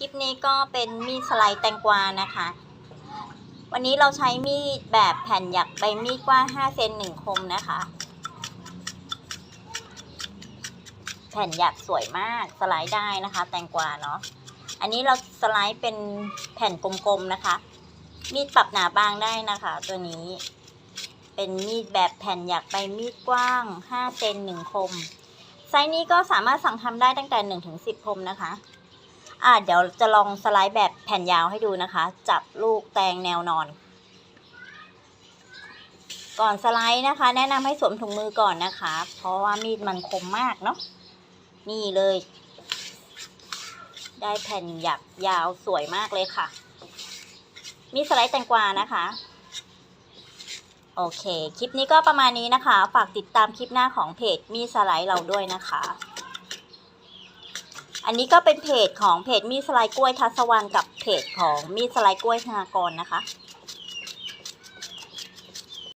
ลิปนี้ก็เป็นมีดสไลด์แตงกวานะคะ วันนี้เราใช้มีดแบบแผ่นหยักใบมีดกว้าง5เซน1คมนะคะ แผ่นหยักสวยมากสไลด์ได้นะคะ แตงกวาเนาะ อันนี้เราสไลด์เป็นแผ่นกลมๆนะคะ มีดปรับหนาบางได้นะคะ ตัวนี้ เป็นมีดแบบแผ่นหยักใบมีดกว้าง5เซน1คม ไซส์นี้ก็สามารถสั่งทำได้ตั้งแต่1ถึง10คมนะคะ อ่าเดี๋ยวจะลองสไลด์แบบแผ่นยาวให้ดูนะคะ จับลูกแตงแนวนอน ก่อนสไลด์นะคะ แนะนำให้สวมถุงมือก่อนนะคะ เพราะว่ามีดมันคมมากเนาะนี่เลย ได้แผ่นหยักยาวสวยมากเลยค่ะ มีสไลด์แตงกวานะคะโอเค คลิปนี้ก็ประมาณนี้นะคะ ฝากติดตามคลิปหน้าของเพจมีสไลด์เราด้วยนะคะ อันนี้ก็เป็นเพจของเพจมีสไลด์กล้วยทัศวรรณกับเพจของมีสไลด์กล้วยธนากรนะคะ